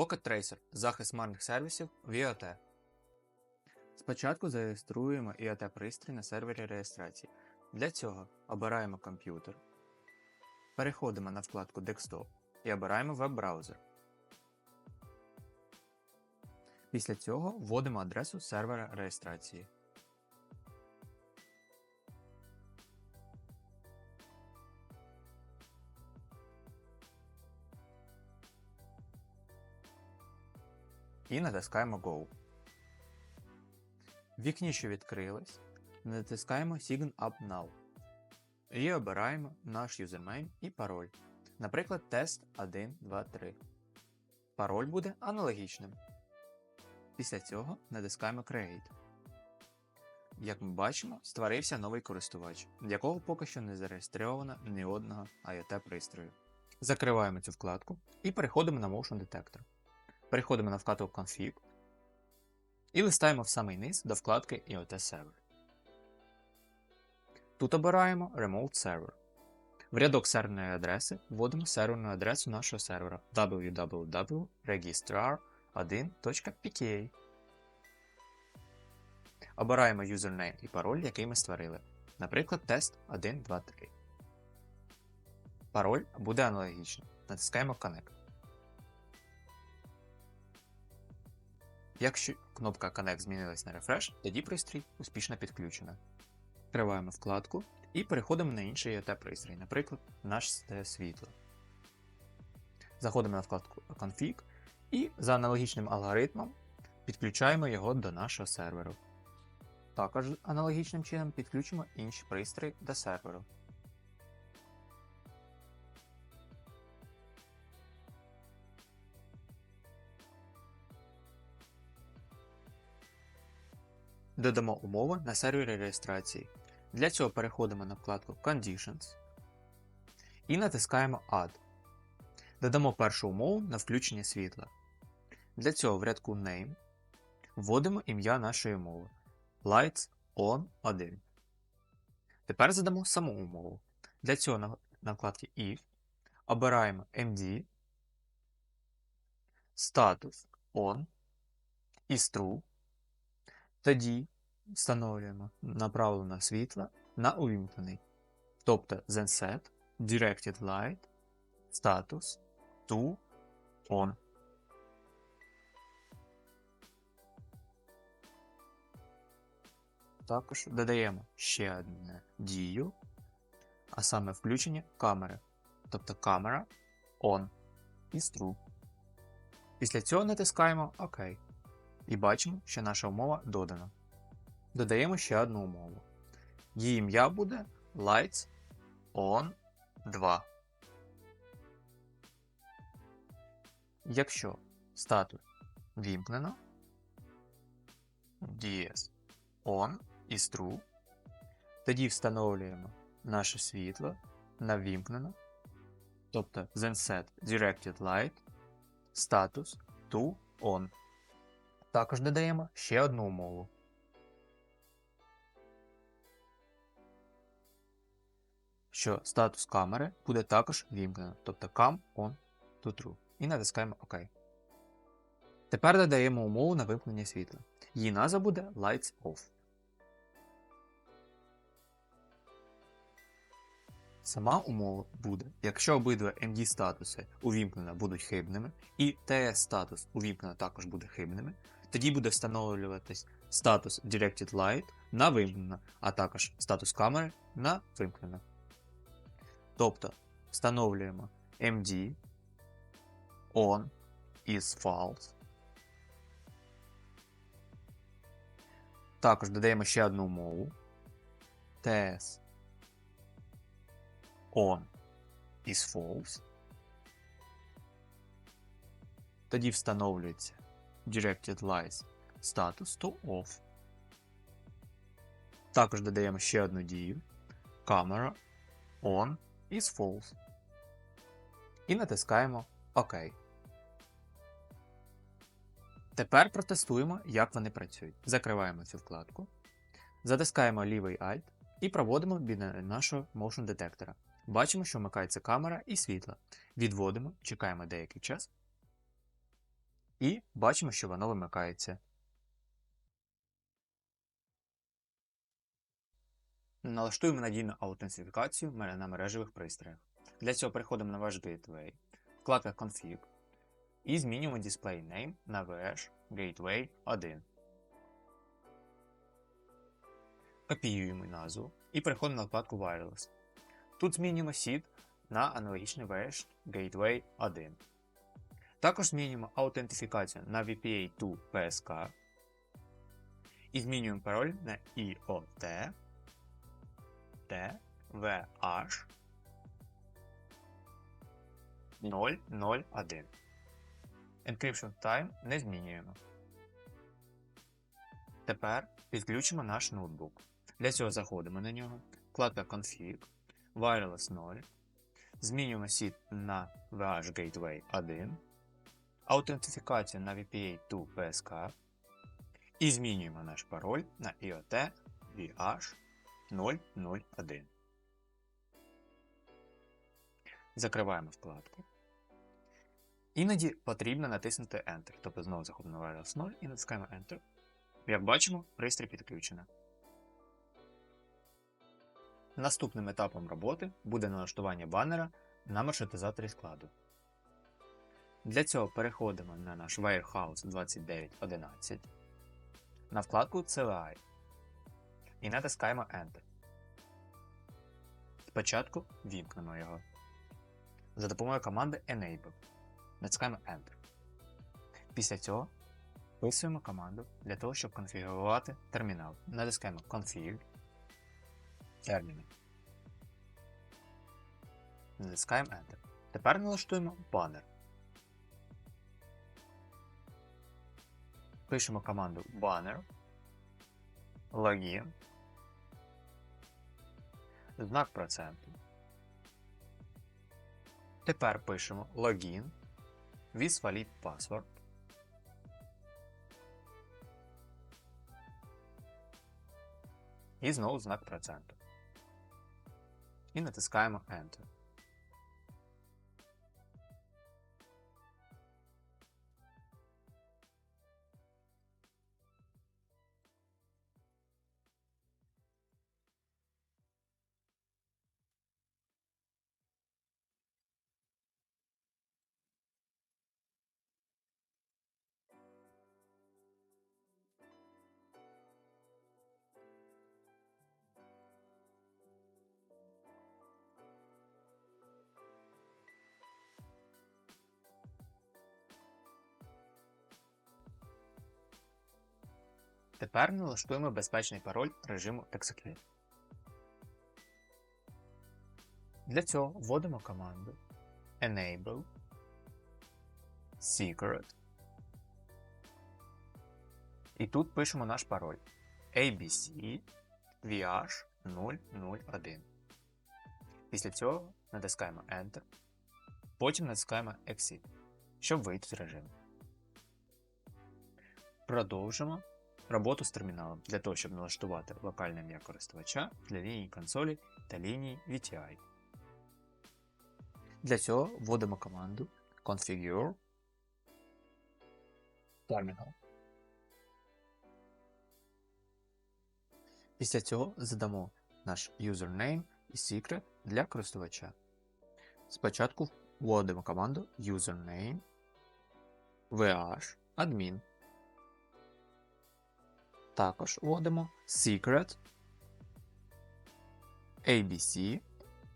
Pocket Tracer захист марних сервісів в IoT. Спочатку зареєструємо IoT пристрій на сервері реєстрації. Для цього обираємо комп'ютер, переходимо на вкладку Desktop і обираємо веб-браузер. Після цього вводимо адресу сервера реєстрації. І натискаємо Go. Вікні, що відкрилось, натискаємо Sign Up Now. І обираємо наш юзернейм і пароль. Наприклад, тест 1, 2, 3. Пароль буде аналогічним. Після цього натискаємо Create. Як ми бачимо, створився новий користувач, якого поки що не зареєстровано ні одного IoT пристрою. Закриваємо цю вкладку і переходимо на Motion Detector. Переходимо на вкладку Config і листаємо в самий низ до вкладки IoT Server. Тут обираємо Remote Server. В рядок серверної адреси вводимо серверну адресу нашого сервера www.registrar1.pta. Обираємо юзернейм і пароль, який ми створили. Наприклад, тест 123. Пароль буде аналогічним. Натискаємо Connect. Якщо кнопка Connect змінилась на Refresh, тоді пристрій успішно підключено. Відкриваємо вкладку і переходимо на інший IoT пристрій, наприклад, наш СТ світло. Заходимо на вкладку Config і за аналогічним алгоритмом підключаємо його до нашого серверу. Також аналогічним чином підключимо інші пристрої до серверу. Додамо умови на сервері реєстрації. Для цього переходимо на вкладку Conditions і натискаємо Add. Додамо першу умову на включення світла. Для цього в рядку Name вводимо ім'я нашої умови Lights On 1. Тепер задамо саму умову. Для цього на, на вкладці If обираємо MD, Status On і True. Тоді встановлюємо направлення світла на увімкнений. Тобто ZenSet Directed Light Status to On. Також додаємо ще одну дію, а саме включення камери. Тобто камера On і True. Після цього натискаємо ОК. І бачимо, що наша умова додана. Додаємо ще одну умову. Її ім'я буде Lights On 2. Якщо статус вімкнено, DS On і True, тоді встановлюємо наше світло на вімкнено, тобто ZenSet Directed Light Status to On. Також додаємо ще одну умову. Що статус камери буде також вімкнено, тобто Cam on to True. І натискаємо ОК. Тепер додаємо умову на вимкнення світла. Її назва буде Lights Off. Сама умова буде, якщо обидва MD статуси увімкнено будуть хибними, і TS статус увімкнено також буде хибними, тоді буде встановлюватись статус Directed Light на вимкнено, а також статус камери на вимкнено. Тобто встановлюємо MD on is false. Також додаємо ще одну умову. TS on is false. Тоді встановлюється Directed Lies статус to off. Також додаємо ще одну дію. Camera on is false. І натискаємо ОК. Тепер протестуємо, як вони працюють. Закриваємо цю вкладку, затискаємо лівий Alt і проводимо біля нашого motion детектора. Бачимо, що вмикається камера і світло. Відводимо, чекаємо деякий час. І бачимо, що воно вимикається. Налаштуємо надійну аутентифікацію на мережевих пристроях. Для цього переходимо на ваш Gateway, вкладка Config і змінюємо Display Name на VH Gateway 1. Копіюємо назву і переходимо на вкладку Wireless. Тут змінюємо SID на аналогічний VH Gateway 1. Також змінюємо аутентифікацію на VPA2 PSK і змінюємо пароль на IOT TVH 001. Encryption Time не змінюємо. Тепер підключимо наш ноутбук. Для цього заходимо на нього, вкладка Config, Wireless 0, змінюємо SID на VH Gateway 1, аутентифікацію на VPA2 PSK і змінюємо наш пароль на IoT VH 001. Закриваємо вкладку. Іноді потрібно натиснути Enter, тобто знову заходимо на Wireless 0 і натискаємо Enter. Як бачимо, пристрій підключено. Наступним етапом роботи буде налаштування банера на маршрутизаторі складу. Для цього переходимо на наш Warehouse 2911 на вкладку CLI і натискаємо Enter. Спочатку вімкнемо його за допомогою команди Enable. Натискаємо Enter. Після цього вписуємо команду для того, щоб конфігурувати термінал. Натискаємо Config, терміни. Натискаємо Enter. Тепер налаштуємо банер. Пишемо команду banner, логін, знак проценту. Тепер пишемо логін, with password. І знову знак проценту. І натискаємо Enter. Тепер налаштуємо безпечний пароль режиму Execute. Для цього вводимо команду Enable Secret. І тут пишемо наш пароль ABC VH 001. Після цього натискаємо Enter. Потім натискаємо Exit, щоб вийти з режиму. Продовжимо роботу з терміналом для того, щоб налаштувати локальне ім'я користувача для лінії консолі та лінії VTI. Для цього вводимо команду configure terminal. Після цього задамо наш username і secret для користувача. Спочатку вводимо команду username vh admin. Також вводимо secret abc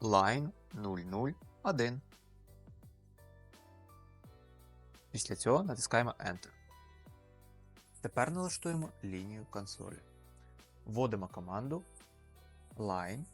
line 001. Після цього натискаємо Enter. Тепер налаштуємо лінію консолі. Вводимо команду line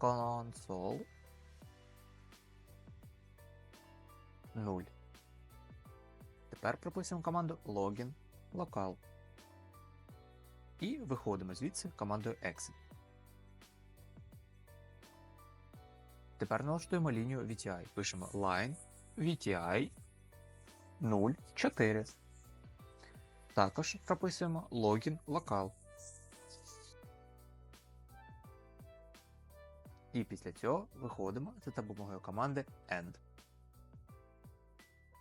console 0. Тепер прописуємо команду login local. І виходимо звідси командою exit. Тепер налаштуємо лінію VTI. Пишемо line VTI 04. Також прописуємо login local. І після цього виходимо за допомогою команди end.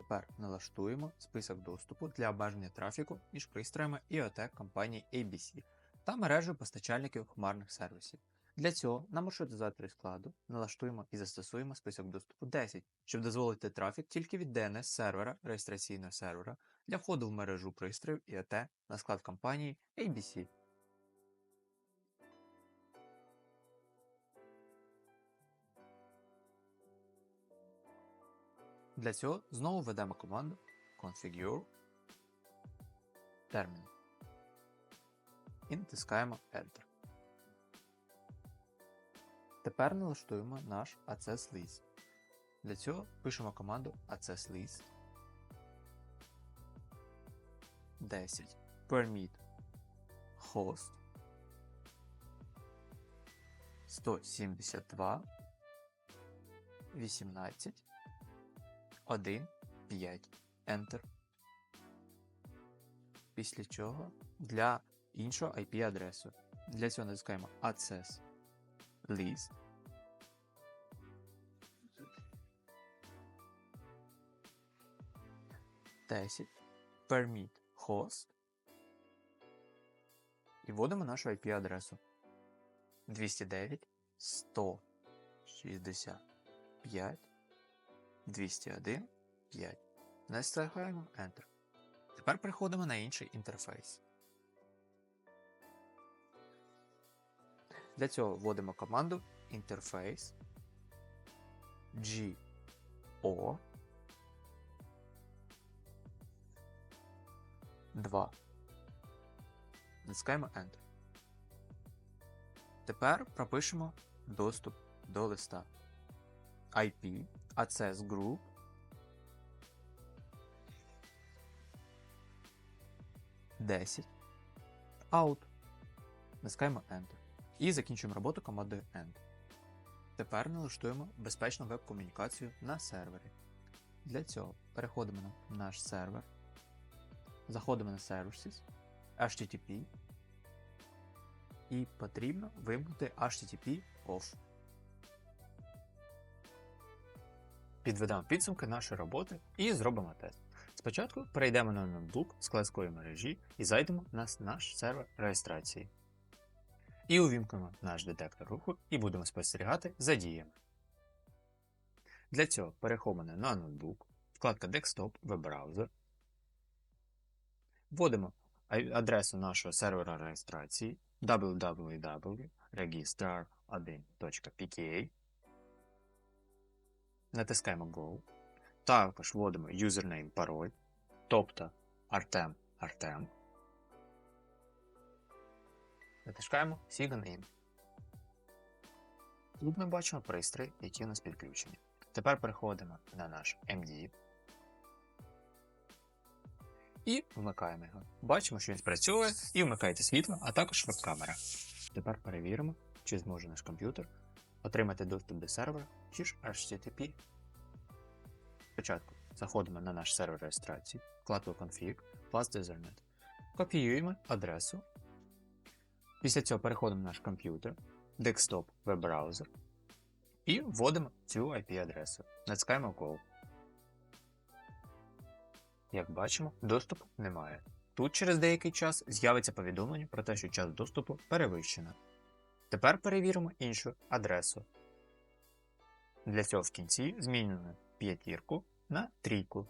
Тепер налаштуємо список доступу для обмеження трафіку між пристроями IoT компанії ABC та мережею постачальників хмарних сервісів. Для цього на маршрутизаторі складу налаштуємо і застосуємо список доступу 10, щоб дозволити трафік тільки від DNS сервера реєстраційного сервера для входу в мережу пристроїв IoT на склад компанії ABC. Для цього знову введемо команду configure. Terminal і натискаємо Enter. Тепер налаштуємо наш access list. Для цього пишемо команду access list. 10 permit. Host. 172 18 1 5 Enter. Після чого для іншого IP адресу. Для цього натискаємо access list Десять permit host. І вводимо нашу IP адресу 209 165 201 5. Натискаємо Enter. Тепер переходимо на інший інтерфейс. Для цього вводимо команду interface GO 2. Натискаємо Enter. Тепер пропишемо доступ до листа IP, access group Десять. Out. Натискаємо Enter. І закінчуємо роботу командою End. Тепер налаштуємо безпечну веб-комунікацію на сервері. Для цього переходимо на наш сервер, заходимо на Services, HTTP і потрібно вимкнути HTTP OFF. Підведемо підсумки нашої роботи і зробимо тест. Спочатку перейдемо на ноутбук складської мережі і зайдемо на наш сервер реєстрації. І увімкнемо наш детектор руху і будемо спостерігати за діями. Для цього переходимо на ноутбук, вкладка Desktop веб-браузер. Вводимо адресу нашого сервера реєстрації www.registar1.pka. Натискаємо Go. Також вводимо юзернейм пароль, тобто Artem Artem. Натискаємо Sign In. Тут ми бачимо пристрій, які у нас підключені. Тепер переходимо на наш MD і вмикаємо його. Бачимо, що він спрацьовує і вмикається світло, а також веб-камера. Тепер перевіримо, чи зможе наш комп'ютер отримати доступ до сервера чи ж HTTP. Спочатку заходимо на наш сервер реєстрації, вкладку Config, Fast Ethernet. Копіюємо адресу. Після цього переходимо на наш комп'ютер, Desktop веб-браузер і вводимо цю IP-адресу. Натискаємо Go. Як бачимо, доступу немає. Тут через деякий час з'явиться повідомлення про те, що час доступу перевищено. Тепер перевіримо іншу адресу. Для цього в кінці змінюємо п'ятірку на трійку.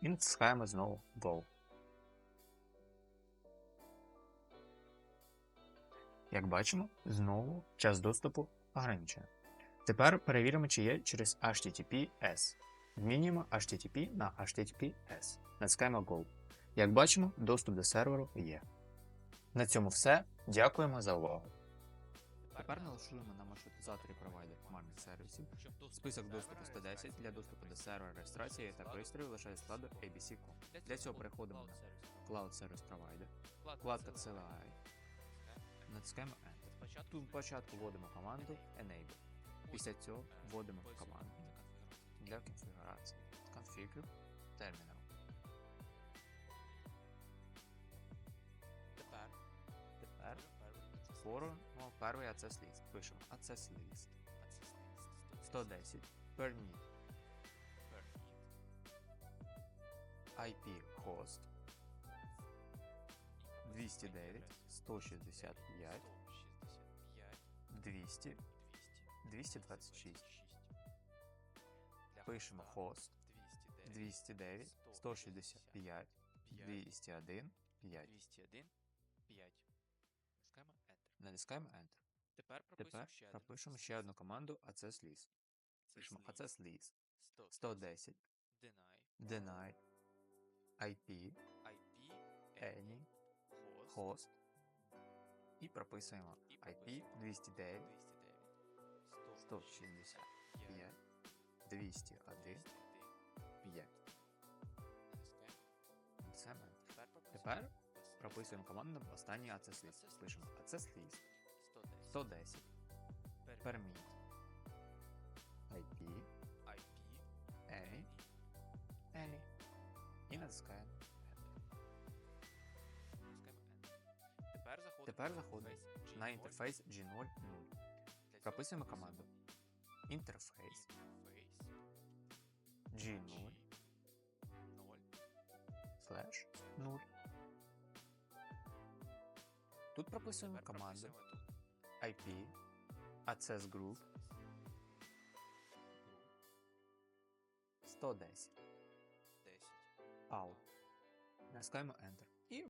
І натискаємо знову Go. Як бачимо, знову час доступу ограничено. Тепер перевіримо, чи є через HTTPS. Змінюємо HTTP на HTTPS. Натискаємо Go. Як бачимо, доступ до серверу є. На цьому все. Дякуємо за увагу. Тепер налаштуємо на маршрутизаторі провайдер хмарних сервісів. Список доступу 110 для доступу до сервера реєстрації та пристрою лише складу ABC.com. Для цього переходимо на Cloud Service Provider, вкладка CLI, натискаємо Enter. Тут спочатку вводимо команду Enable. Після цього вводимо команду для конфігурації Configure Terminal. Створюємо перший access list. Пишемо access list 110 permit IP host 209 165 200 226. Пишемо host 209 165 201 5. 201 5. Натискаємо Enter. Тепер прописуємо Тепер ще один пропишемо ще одну команду access list. Це Пишемо sleeve access list 100 110 deny. Deny. IP IP any. host. Host. І прописуємо І IP прописуємо. 209 209 165 201 5. Це. Тепер прописуємо. Тепер прописуємо команду останній access list. Пишемо access list 110 permit IP IP any any і натискаємо. Тепер заходимо Тепер на заходимо інтерфейс на G0. інтерфейс G00. Прописуємо команду інтерфейс Інтерфейс G0 G0 slash 0. Тут прописуємо команди команду. IP access group. 110 10 out. Наскаємо Enter.